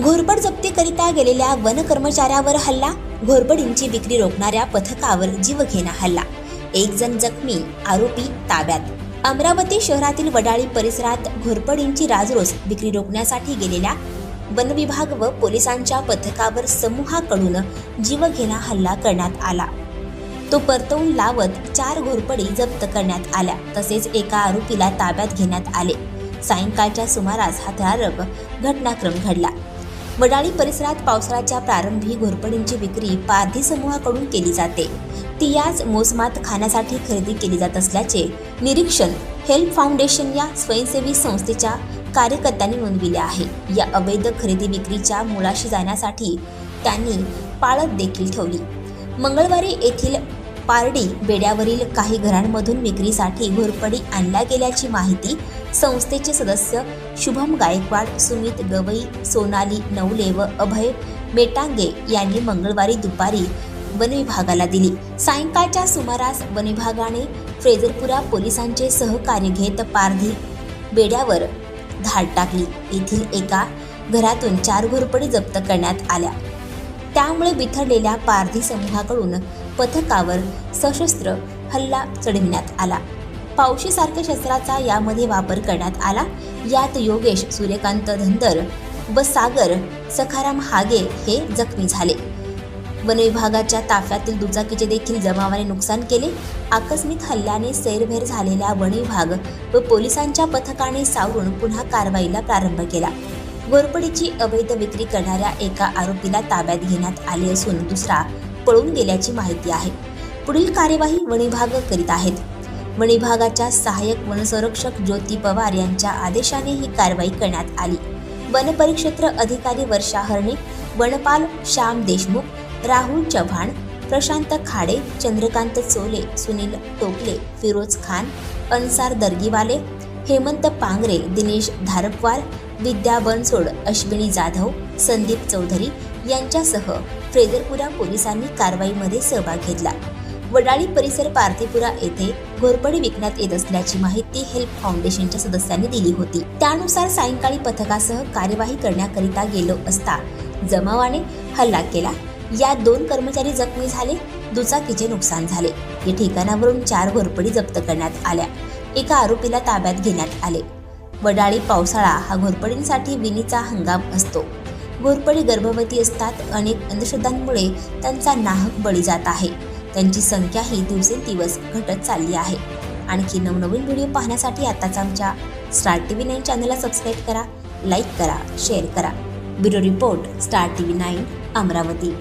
घोरपड जप्तीकरिता गेलेल्या वन कर्मचाऱ्यावर हल्ला घोरपडींची विक्री रोखणाऱ्या पथकावर जीवघेणा हल्ला. एक जण जखमी आरोपी ताब्यात. अमरावती शहरातील वडाळी परिसरात घोरपडींची राजरोस विक्री रोखण्यासाठी गेलेल्या वन विभाग व पोलिसांच्या पथकावर समूहाकडून जीवघेणा हल्ला करण्यात आला. तो परतवून लावत चार घोरपडी जप्त करण्यात आल्या. तसेच एका आरोपीला ताब्यात घेण्यात आले. सायंकाळच्या सुमारास हा थरारक घटनाक्रम घडला. वडाळी परिसरात पावसाळ्याच्या प्रारंभी घोरपडींची विक्री पारधी समूहाकडून केली जाते. ती याच मोसमात खाण्यासाठी खरेदी केली जात असल्याचे निरीक्षण हेल्प फाउंडेशन या स्वयंसेवी संस्थेच्या कार्यकर्त्यांनी नोंदविले आहे. या अवैध खरेदी विक्रीच्या मुळाशी जाण्यासाठी त्यांनी पाळत देखील ठेवली. मंगळवारी येथील पारडी बेड्यावरील काही घरांमधून विक्रीसाठी घोरपडी आणल्या गेल्याची माहिती संस्थेचे सदस्य शुभम गायकवाड सुमित गवई सोनाली नवले व अभय मेटांगे यांनी मंगळवारी दुपारी वनविभागाला दिली. सायंकाळच्या सुमारास वनविभागाने फ्रेजरपुरा पोलिसांचे सहकार्य घेत पारधी बेड्यावर धाड टाकली. येथील एका घरातून चार घोरपडी जप्त करण्यात आल्या. त्यामुळे बिथरलेल्या पारधी समूहाकडून पथकावर सशस्त्र हल्ला चढविण्यात आला. पावशीसारख्या शस्त्राचा यामध्ये वापर करण्यात आला. यात योगेश सूर्यकांत धनदर व सागर सखाराम हागे हे जखमी झाले. वनविभागाच्या ताफ्यातील दुचाकीचे देखील जमावाने नुकसान केले. आकस्मिक हल्ल्याने सैरभैर झालेला वनविभाग व पोलिसांच्या पथकाने सावरून पुन्हा कारवाईला प्रारंभ केला. घोरपडीची अवैध विक्री करणाऱ्या एका आरोपीला ताब्यात घेण्यात आले असून दुसरा पळून गेल्याची माहिती आहे. पुढील कार्यवाही वनविभाग करीत आहेत. वनविभागाच्या सहाय्यक वनसंरक्षक ज्योती पवार यांच्या आदेशाने ही कारवाई करण्यात आली. वनपरिक्षेत्र अधिकारी वर्षा हरणे वनपाल श्याम देशमुख राहुल चव्हाण प्रशांत खाडे चंद्रकांत चोले सुनील टोकले फिरोज खान अन्सार दर्गीवाले हेमंत पांगरे दिनेश धारपवार विद्या बनसोड अश्विनी जाधव संदीप चौधरी यांच्यासह फ्रेझरपुरा पोलिसांनी कारवाईमध्ये सहभाग घेतला. वडाळी परिसर पार्थिपुरा येथे घोरपडी विकण्यात येत असल्याची माहिती हेल्प फाउंडेशनच्या सदस्यांनी दिली होती. त्यानुसार सायंकाळी पथकासह कार्यवाही करण्याकरिता गेलो असता जमावाने हल्ला केला. या दोन कर्मचारी जखमी झाले दुचाकीचे नुकसान झाले. या ठिकाणावरून चार घोरपडी जप्त करण्यात आल्या. एका आरोपीला ताब्यात घेण्यात आले. वडाळी पावसाळा हा घोरपडींसाठी विणीचा हंगाम असतो. घोरपडी गर्भवती असतात. अनेक अंधश्रद्धांमुळे त्यांचा नाहक बळी जात आहे. त्यांची संख्याही दिवसेंदिवस घटत चालली आहे. आणखी नवनवीन व्हिडिओ पाहण्यासाठी आताच आमच्या स्टार टी व्ही नाईन चॅनलला सबस्क्राईब करा लाईक करा शेअर करा. Bureau report star T V nine Amravati.